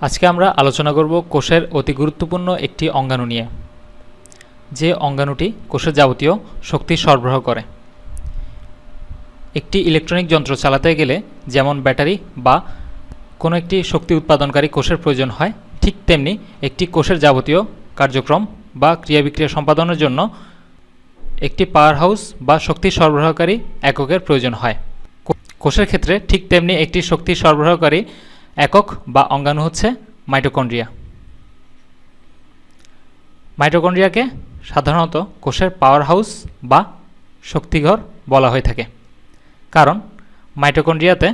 আজকে আমরা আলোচনা করব কোষের অতি গুরুত্বপূর্ণ একটি অঙ্গাণু নিয়ে, যে অঙ্গাণুটি কোষের যাবতীয় শক্তি সরবরাহ করে। একটি ইলেকট্রনিক যন্ত্র চালাতে গেলে যেমন ব্যাটারি বা কোনো একটি শক্তি উৎপাদনকারী কোষের প্রয়োজন হয়, ঠিক তেমনি একটি কোষের যাবতীয় কার্যক্রম বা ক্রিয়া বিক্রিয়া সম্পাদনের জন্য একটি পাওয়ার হাউস বা শক্তি সরবরাহকারী এককের প্রয়োজন হয়। কোষের ক্ষেত্রে ঠিক তেমনি একটি শক্তি সরবরাহকারী একক বা অঙ্গাণু হচ্ছে মাইটোকন্ড্রিয়া। মাইটোকন্ড্রিয়াকে সাধারণত কোষের পাওয়ার হাউস বা শক্তিঘর বলা হয়ে থাকে। কারণ মাইটোকন্ড্রিয়াতে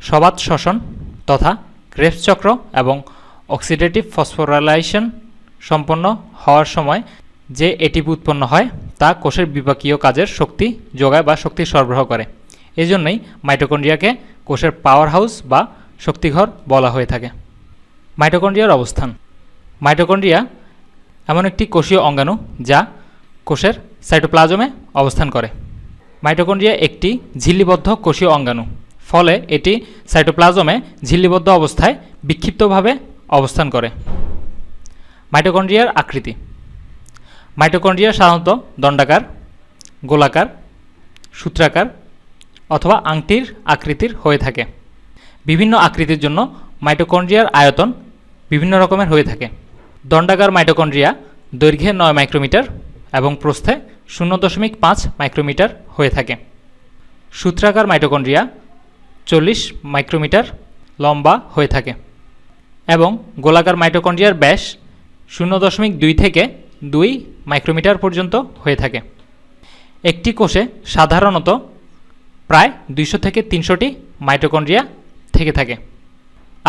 সবাত শ্বসন তথা ক্রেবস চক্র এবং অক্সিডেটিভ ফসফোরাইলেশন সম্পন্ন হওয়ার সময় যে এটিপি উৎপন্ন হয়, তা কোষের বিপাকীয় কাজের শক্তি যোগায় বা শক্তি সরবরাহ করে। এজন্যই মাইটোকন্ড্রিয়াকে কোষের পাওয়ার হাউস বা শক্তিঘর বলা হয়ে থাকে। মাইটোকন্ড্রিয়ার অবস্থান। মাইটোকন্ড্রিয়া এমন একটি কোষীয় অঙ্গাণু যা কোষের সাইটোপ্লাজমে অবস্থান করে। মাইটোকন্ড্রিয়া একটি ঝিল্লিবদ্ধ কোষীয় অঙ্গাণু, ফলে এটি সাইটোপ্লাজমে ঝিল্লিবদ্ধ অবস্থায় বিক্ষিপ্তভাবে অবস্থান করে। মাইটোকন্ড্রিয়ার আকৃতি। মাইটোকন্ড্রিয়া সাধারণত দণ্ডাকার, গোলাকার, সূত্রাকার অথবা আংটির আকৃতির হয়ে থাকে। বিভিন্ন আকৃতির জন্য মাইটোকন্ড্রিয়ার আয়তন বিভিন্ন রকমের হয়ে থাকে। দণ্ডাকার মাইটোকন্ড্রিয়া দৈর্ঘ্যে নয় মাইক্রোমিটার এবং প্রস্থে শূন্য দশমিক পাঁচ মাইক্রোমিটার হয়ে থাকে। সূত্রাকার মাইটোকন্ড্রিয়া চল্লিশ মাইক্রোমিটার লম্বা হয়ে থাকে এবং গোলাকার মাইটোকন্ড্রিয়ার ব্যাস শূন্য দশমিক দুই থেকে দুই মাইক্রোমিটার পর্যন্ত হয়ে থাকে। একটি কোষে সাধারণত প্রায় দুইশো থেকে তিনশোটি মাইটোকন্ড্রিয়া থেকে থাকে।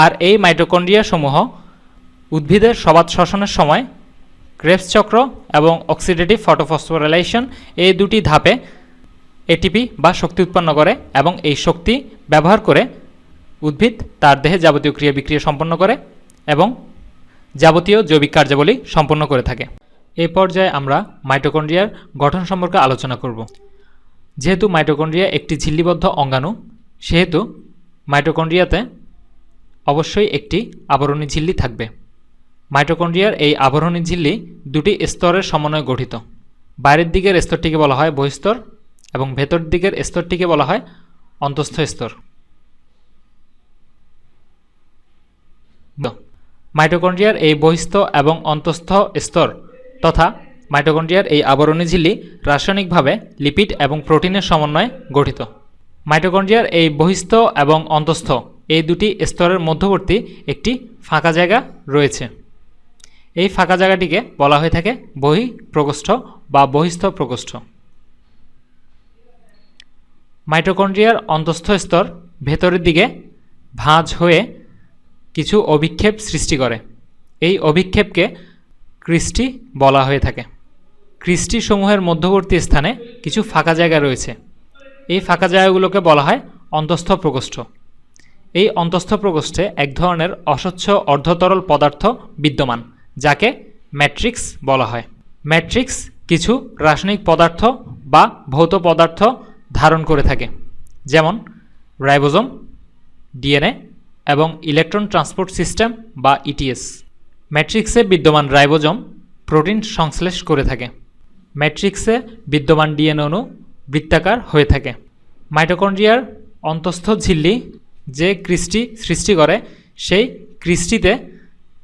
আর এই মাইটোকন্ড্রিয়া সমূহ উদ্ভিদের সবাত শ্বসনের সময় ক্রেবস চক্র এবং অক্সিডেটিভ ফটোফসফোরাইলেশন এই দুটি ধাপে এটিপি বা শক্তি উৎপন্ন করে এবং এই শক্তি ব্যবহার করে উদ্ভিদ তার দেহে যাবতীয় ক্রিয়া বিক্রিয়া সম্পন্ন করে এবং যাবতীয় জৈবিক কার্যাবলী সম্পন্ন করে থাকে। এই পর্যায়ে আমরা মাইটোকন্ড্রিয়ার গঠন সম্পর্কে আলোচনা করব। যেহেতু মাইটোকন্ড্রিয়া একটি ঝিল্লিবদ্ধ অঙ্গাণু, সেহেতু মাইটোকন্ড্রিয়াতে অবশ্যই একটি আবরণী ঝিল্লি থাকবে। মাইটোকন্ড্রিয়ার এই আবরণী ঝিল্লি দুটি স্তরের সমন্বয়ে গঠিত। বাইরের দিকের স্তরটিকে বলা হয় বহিস্তর এবং ভেতর দিকের স্তরটিকে বলা হয় অন্তঃস্থ স্তর। মাইটোকন্ড্রিয়ার এই বহিস্থ এবং অন্তঃস্থ স্তর তথা মাইটোকন্ড্রিয়ার এই আবরণী ঝিল্লি রাসায়নিকভাবে লিপিড এবং প্রোটিনের সমন্বয়ে গঠিত। মাইটোকন্ড্রিয়ার এই বহিস্থ এবং অন্তঃস্থ, এই দুটি স্তরের মধ্যবর্তী একটি ফাঁকা জায়গা রয়েছে। এই ফাঁকা জায়গাটিকে বলা হয়ে থাকে বহি প্রকোষ্ঠ বা বহিস্থ প্রকোষ্ঠ মাইটোকন্ড্রিয়ার অন্তঃস্থ স্তর ভেতরের দিকে ভাঁজ হয়ে কিছু অভিক্ষেপ সৃষ্টি করে। এই অভিক্ষেপকে ক্রিস্টি বলা হয়ে থাকে। ক্রিস্টি সমূহের মধ্যবর্তী স্থানে কিছু ফাঁকা জায়গা রয়েছে। এই ফাঁকা জায়গাগুলোকে বলা হয় অন্তঃস্থ প্রকোষ্ঠ এই অন্তঃস্থ প্রকোষ্ঠে এক ধরনের অস্বচ্ছ অর্ধতরল পদার্থ বিদ্যমান, যাকে ম্যাট্রিক্স বলা হয়। ম্যাট্রিক্স কিছু রাসায়নিক পদার্থ বা ভৌত পদার্থ ধারণ করে থাকে, যেমন রাইবোজোম, ডিএনএ এবং ইলেকট্রন ট্রান্সপোর্ট সিস্টেম বা ইটিএস। ম্যাট্রিক্সে বিদ্যমান রাইবোজোম প্রোটিন সংশ্লেষ করে থাকে। ম্যাট্রিক্সে বিদ্যমান ডিএনএ অণু বৃত্তাকার হয়ে থাকে। মাইটোকন্ড্রিয়ার অন্তঃস্থ ঝিল্লি যে ক্রিস্টি সৃষ্টি করে, সেই ক্রিস্টিতে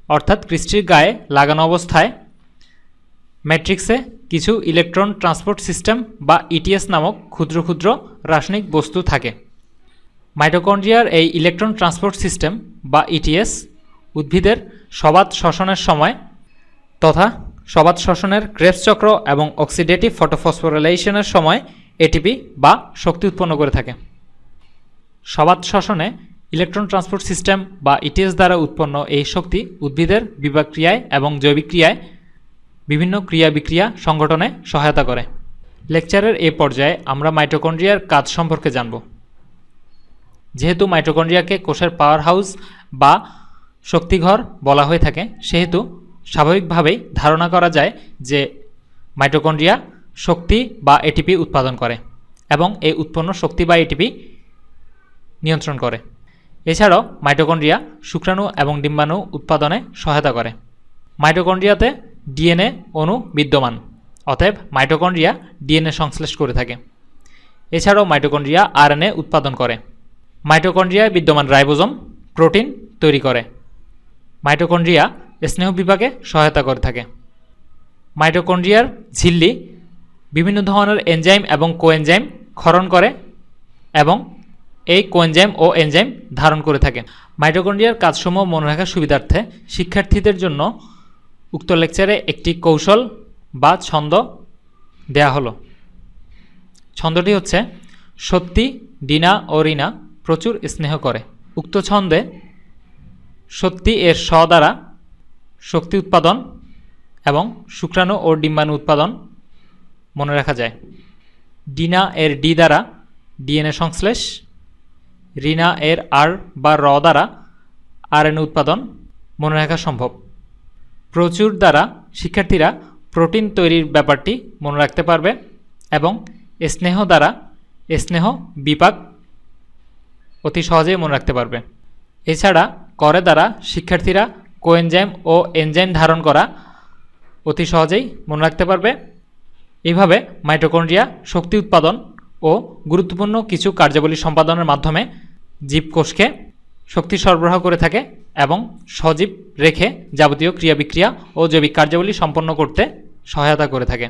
অর্থাৎ ক্রিস্টির গায়ে লাগানো অবস্থায়, ম্যাট্রিক্সে কিছু ইলেকট্রন ট্রান্সপোর্ট সিস্টেম বা ইটিএস নামক ক্ষুদ্র ক্ষুদ্র রাসায়নিক বস্তু থাকে। মাইটোকন্ড্রিয়ার এই ইলেকট্রন ট্রান্সপোর্ট সিস্টেম বা ইটিএস উদ্ভিদের সবাত শ্বসনের সময় তথা সবাত শ্বসনের ক্রেবস চক্র এবং অক্সিডেটিভ ফটোফসফোরাইলেশনের সময় এটিপি বা শক্তি উৎপন্ন করে থাকে। সবাত শ্বসনে ইলেকট্রন ট্রান্সপোর্ট সিস্টেম বা ইটিএস দ্বারা উৎপন্ন এই শক্তি উদ্ভিদের বিপাক ক্রিয়ায় এবং জৈবিক ক্রিয়ায় বিভিন্ন ক্রিয়া বিক্রিয়া সংগঠনে সহায়তা করে। লেকচারের এ পর্যায়ে আমরা মাইটোকন্ড্রিয়ার কাজ সম্পর্কে জানব। যেহেতু মাইটোকন্ড্রিয়াকে কোষের পাওয়ার হাউস বা শক্তিঘর বলা হয়ে থাকে, সেহেতু স্বাভাবিকভাবেই ধারণা করা যায় যে মাইটোকন্ড্রিয়া শক্তি বা এটিপি উৎপাদন করে এবং এই উৎপন্ন শক্তি বা এটিপি নিয়ন্ত্রণ করে। এছাড়াও মাইটোকন্ড্রিয়া শুক্রাণু এবং ডিম্বাণু উৎপাদনে সহায়তা করে। মাইটোকন্ড্রিয়াতে ডিএনএ অণু বিদ্যমান, অতএব মাইটোকন্ড্রিয়া ডিএনএ সংশ্লেষ করে থাকে। এছাড়াও মাইটোকন্ড্রিয়া আরএনএ উৎপাদন করে। মাইটোকন্ড্রিয়ায় বিদ্যমান রাইবোজম প্রোটিন তৈরি করে। মাইটোকন্ড্রিয়া স্নেহ বিভাগে সহায়তা করে থাকে। মাইটোকন্ড্রিয়ার ঝিল্লি বিভিন্ন ধরনের এনজাইম এবং কোএনজাইম ক্ষরণ করে এবং এই কোএনজাইম ও এনজাইম ধারণ করে থাকে। মাইটোকন্ড্রিয়ার কাজসমূহ মনে রাখার সুবিধার্থে শিক্ষার্থীদের জন্য উক্ত লেকচারে একটি কৌশল বা ছন্দ দেয়া হলো। ছন্দটি হচ্ছে, সত্যি ডিনা ও রিনা প্রচুর স্নেহ করে। উক্ত ছন্দে সত্যি এর স দ্বারা শক্তি উৎপাদন এবং শুক্রাণু ও ডিম্বাণু উৎপাদন মনে রাখা যায়। ডিনা এর ডি দ্বারা, ডিএনএ সংশ্লেষ, রিনা এর আর বা র দ্বারা আরএনএ উৎপাদন মনে রাখা সম্ভব। প্রচুর দ্বারা শিক্ষার্থীরা প্রোটিন তৈরির ব্যাপারটি মনে রাখতে পারবে এবং স্নেহ দ্বারা স্নেহ বিপাক অতি সহজেই মনে রাখতে পারবে। এছাড়া করে দ্বারা শিক্ষার্থীরা কোএনজাইম ও এনজাইম ধারণ করা অতি সহজেই মনে রাখতে পারবে। এইভাবে মাইটোকন্ড্রিয়া শক্তি উৎপাদন ও গুরুত্বপূর্ণ কিছু কার্যাবলী সম্পাদনের মাধ্যমে জীবকোষকে শক্তি সরবরাহ করে থাকে এবং সজীব রেখে যাবতীয় ক্রিয়া বিক্রিয়া ও জৈবিক কার্যাবলী সম্পন্ন করতে সহায়তা করে থাকে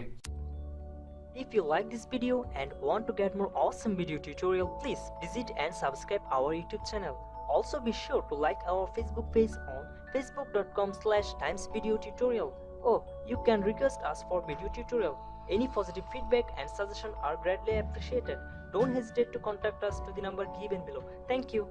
If you like this video and want to get more awesome video tutorial, please visit and subscribe our YouTube channel. Also be sure to like our Facebook page on facebook.com slash times video tutorial. Oh, you can request us for video tutorial. Any positive feedback and suggestion are greatly appreciated. Don't hesitate to contact us to the number given below. Thank you.